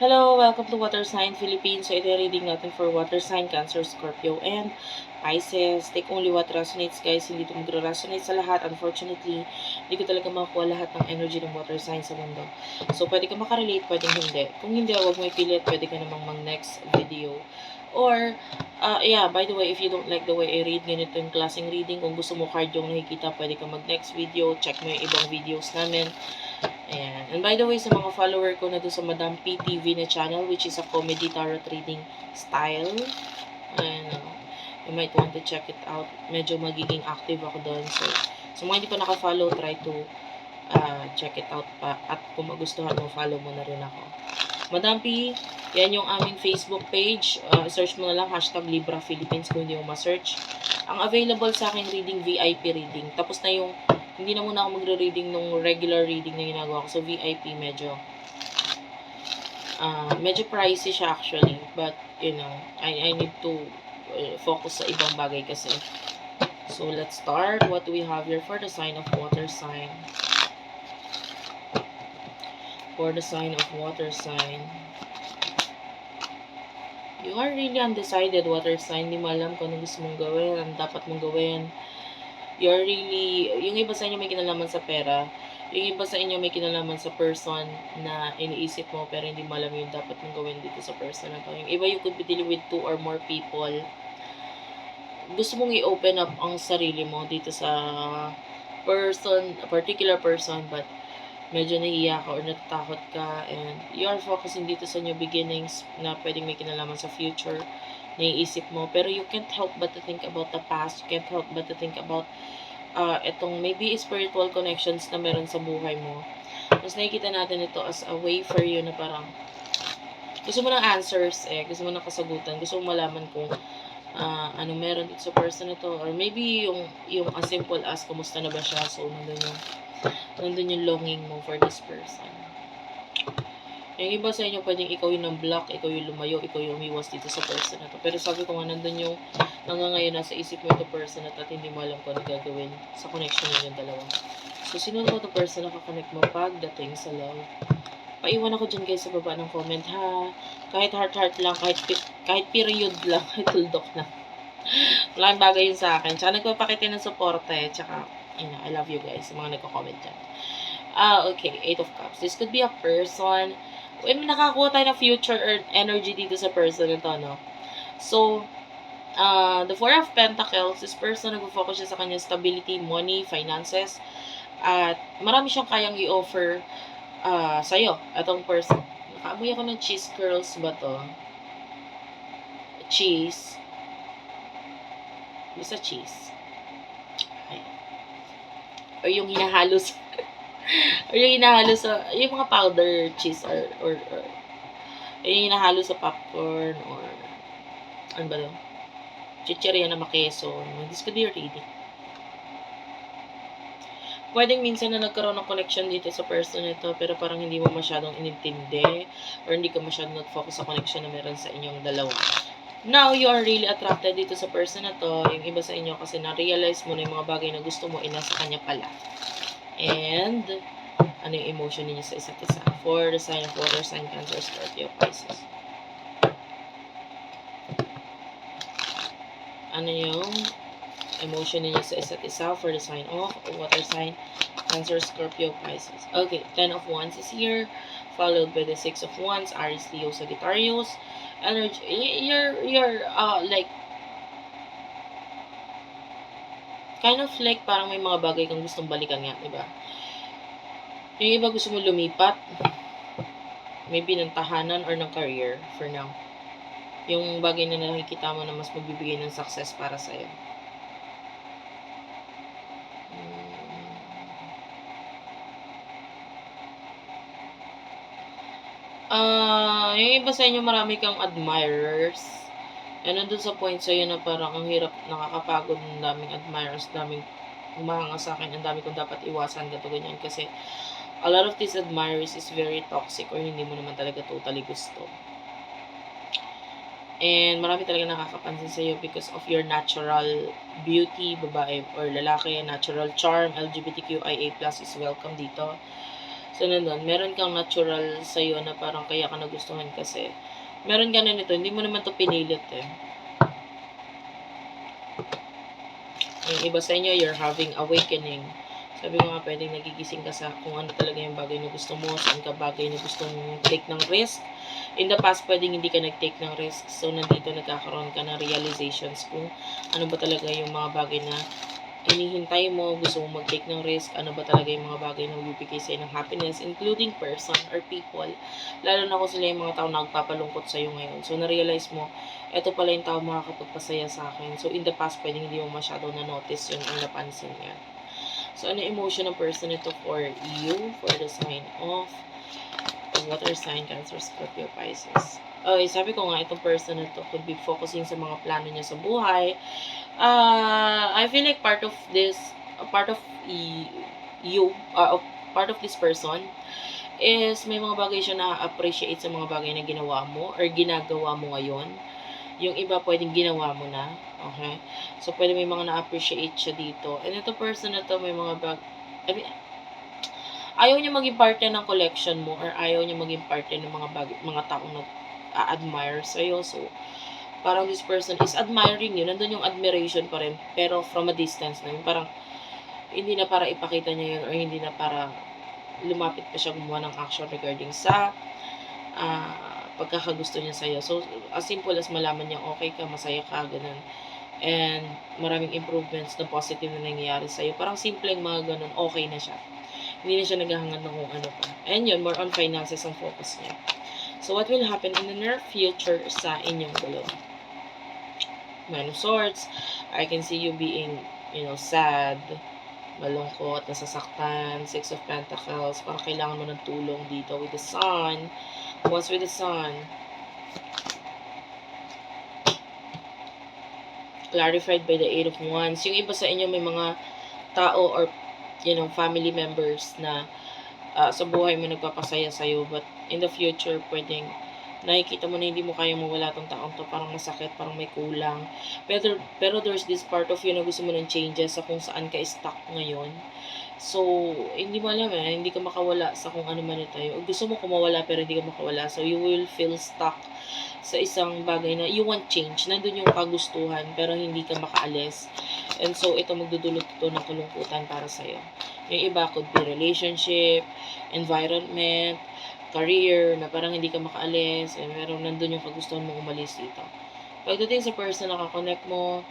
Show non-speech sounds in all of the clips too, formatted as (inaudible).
Hello, welcome to Water Sign Philippines. So, ito yung reading natin for Water Sign, Cancer, Scorpio, and Pisces. Take only what resonates, guys. Hindi ito mag-resonate sa lahat. Unfortunately, hindi ko talaga makuha lahat ng energy ng water sign sa mundo. So, pwede ka makarelate, pwede hindi. Kung hindi, huwag mo ipilit. Pwede ka namang mag-next video. Or, uh, yeah, by the way, if you don't like the way I read, ganito yung klaseng reading. Kung gusto mo card yung nakikita, pwede ka mag-next video. Check mo yung ibang videos namin. And by the way, sa mga follower ko na doon sa Madam PTV na channel, which is a comedy tarot reading style, ayan, uh, you might want to check it out. Medyo magiging active ako doon. So, sa mga hindi pa naka-follow, try to uh, check it out pa. At kung magustuhan mo, follow mo na rin ako. Madam P, yan yung aming Facebook page. Uh, search mo na lang hashtag Libra Philippines kung hindi mo ma-search. Ang available sa akin reading, VIP reading. Tapos na yung hindi na muna ako magre-reading nung regular reading na ginagawa ko. So, VIP medyo, uh, medyo pricey siya actually. But, you know, I, I need to uh, focus sa ibang bagay kasi. So, let's start. What do we have here for the sign of water sign? For the sign of water sign. You are really undecided, water sign. Hindi mo alam kung ano gusto mong gawin, ang dapat mong gawin you're really, yung iba sa inyo may kinalaman sa pera, yung iba sa inyo may kinalaman sa person na iniisip mo pero hindi mo alam yung dapat mong gawin dito sa person na to. Yung iba you could be dealing with two or more people. Gusto mong i-open up ang sarili mo dito sa person, a particular person but medyo nahiya ka or natatakot ka and you are focusing dito sa new beginnings na pwedeng may kinalaman sa future naiisip mo. Pero you can't help but to think about the past. You can't help but to think about uh, itong maybe spiritual connections na meron sa buhay mo. Mas nakikita natin ito as a way for you na parang gusto mo ng answers eh, gusto mo ng kasagutan, gusto mo malaman kung uh, ano meron dito sa person ito or maybe yung yung as simple as kumusta na ba siya so nandun yung nandun yung longing mo for this person yung iba sa inyo, pwedeng ikaw yung ng-block, ikaw yung lumayo, ikaw yung umiwas dito sa person na to. Pero sabi ko nga, nandun yung hanggang ngayon nasa isip mo ito person na to at hindi mo alam kung ano gagawin sa connection niyo yung dalawa. So, sino ko ito person na kakonect mo pagdating sa love? Paiwan ako dyan guys sa baba ng comment ha. Kahit heart-heart lang, kahit, kahit period lang, (laughs) kahit tuldok na. Walang bagay yun sa akin. Tsaka nagpapakita ng suporta eh. Tsaka, you know, I love you guys, sa mga nagko-comment dyan. Ah, okay. Eight of Cups. This could be a person when nakakuha tayo ng future energy dito sa person na to, no? So, uh, the Four of Pentacles, this person nag-focus siya sa kanyang stability, money, finances, at marami siyang kayang i-offer uh, sa'yo, atong person. Nakaamoy ako ng cheese curls ba to? Cheese. Basta cheese. Ay. Or yung hinahalos (laughs) or yung hinahalo sa, yung mga powder cheese or, or, or yung hinahalo sa popcorn or, ano ba doon? Chicheria na makeso. This could be reading. Pwedeng minsan na nagkaroon ng connection dito sa person nito pero parang hindi mo masyadong inintindi or hindi ka masyadong nag-focus sa connection na meron sa inyong dalawa. Now, you are really attracted dito sa person na to. Yung iba sa inyo kasi na-realize mo na yung mga bagay na gusto mo, ina sa kanya pala. And, ano yung emotion ninyo sa isa't isa. For the sign of water, sign Cancer, Scorpio, Pisces. Ano yung emotion ninyo sa isa't isa for the sign of water sign, Cancer, Scorpio, Pisces. Okay, Ten of Wands is here, followed by the Six of Wands, Aries, Leo, Sagittarius. Energy, you're, you're, uh, like, kind of like parang may mga bagay kang gustong balikan nga, di ba? Yung iba gusto mo lumipat, maybe ng tahanan or ng career for now. Yung bagay na nakikita mo na mas magbibigay ng success para sa'yo. Ah, uh, yung iba sa inyo marami kang admirers And nandun sa point sa'yo na parang ang hirap, nakakapagod ng daming admirers, daming humahanga sa akin, ang dami kong dapat iwasan, gato ganyan. Kasi a lot of these admirers is very toxic or hindi mo naman talaga totally gusto. And marami talaga nakakapansin sa iyo because of your natural beauty, babae or lalaki, natural charm, LGBTQIA+, is welcome dito. So, nandun, meron kang natural sa'yo na parang kaya ka nagustuhan kasi. Meron ka na nito, hindi mo naman to pinilit eh. Yung iba sa inyo, you're having awakening. Sabi ko nga, pwedeng nagigising ka sa kung ano talaga yung bagay na gusto mo, saan ka bagay na gusto mong take ng risk. In the past, pwedeng hindi ka nag-take ng risk. So, nandito nagkakaroon ka ng realizations kung ano ba talaga yung mga bagay na hinihintay mo, gusto mong mag-take ng risk, ano ba talaga yung mga bagay na magbibigay sa'yo ng happiness, including person or people. Lalo na kung sila yung mga tao na nagpapalungkot sa'yo ngayon. So, na-realize mo, eto pala yung tao makakapagpasaya sa akin. So, in the past, pwedeng hindi mo masyado na-notice yun ang napansin niya. So, ano emotion ng person ito for you, for the sign of water sign, Cancer, Scorpio, Pisces. Okay, sabi ko nga, itong person na to could be focusing sa mga plano niya sa buhay. Uh, I feel like part of this, a part of you, uh, part of this person is may mga bagay siya na-appreciate sa mga bagay na ginawa mo or ginagawa mo ngayon. Yung iba pwedeng ginawa mo na. Okay? So, pwede may mga na-appreciate siya dito. And ito person na to, may mga bag... I mean, ayaw niya maging parte ng collection mo or ayaw niya maging parte ng mga bag, mga taong nag-admire sa'yo. So, parang this person is admiring you. Nandun yung admiration pa rin. Pero from a distance na yun. Parang, hindi na para ipakita niya yun or hindi na para lumapit pa siya gumawa ng action regarding sa ah, pagkakagusto niya sa'yo. So, as simple as malaman niya, okay ka, masaya ka, ganun. And maraming improvements na positive na nangyayari sa'yo. Parang simpleng mga ganun, okay na siya. Hindi na siya naghahangad ng kung ano pa. And yun, more on finances ang focus niya. So, what will happen in the near future sa inyong dalawa? Man of Swords, I can see you being, you know, sad, malungkot, nasasaktan, Six of Pentacles, parang kailangan mo ng tulong dito with the Sun. What's with the Sun? Clarified by the Eight of Wands. Yung iba sa inyo may mga tao or, you know, family members na ah, sa buhay mo nagpapasaya sa'yo but in the future pwedeng nakikita mo na hindi mo kaya mawala tong taong to. Parang masakit, parang may kulang. Pero, pero there's this part of you na gusto mo ng changes sa kung saan ka stuck ngayon. So hindi mo alam eh, hindi ka makawala sa kung ano man na tayo gusto mo kumawala pero hindi ka makawala. So you will feel stuck sa isang bagay na you want change. Nandun yung kagustuhan pero hindi ka makaalis and so ito magdudulot ito ng kalungkutan para sa'yo yung iba could be relationship, environment, career, na parang hindi ka makaalis, and meron nandun yung kagustuhan mo umalis dito. Pagdating sa person na kakonect mo,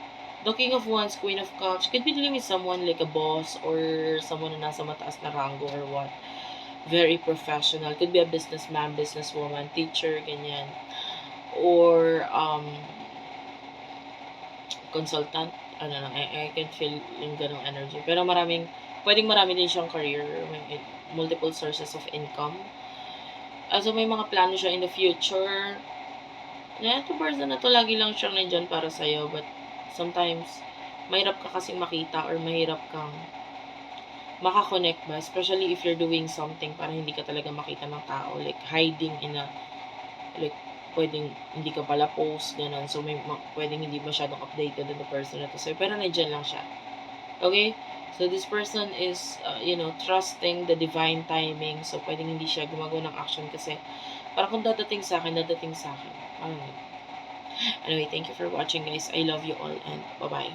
the King of Wands, Queen of Cups, could be dealing with someone like a boss or someone na nasa mataas na rango or what. Very professional. Could be a businessman, businesswoman, teacher, ganyan. Or, um, consultant. Ano lang, I, I can feel yung ganong energy. Pero maraming, pwedeng marami din siyang career, may multiple sources of income. Also, may mga plano siya in the future. Na ito na to, lagi lang siyang nandyan para sa'yo. But, sometimes, mahirap ka kasing makita or mahirap kang makakonect ba? Especially if you're doing something para hindi ka talaga makita ng tao. Like, hiding in a, like, pwedeng hindi ka pala post, ganun. So, may, ma- pwedeng hindi masyadong updated na the person na to sa'yo. Pero, nandyan lang siya. Okay? So, this person is, uh, you know, trusting the divine timing. So, pwedeng hindi siya gumagawa ng action kasi parang kung dadating sa akin, dadating sa akin. Ganun. Anyway, thank you for watching guys. I love you all and bye-bye.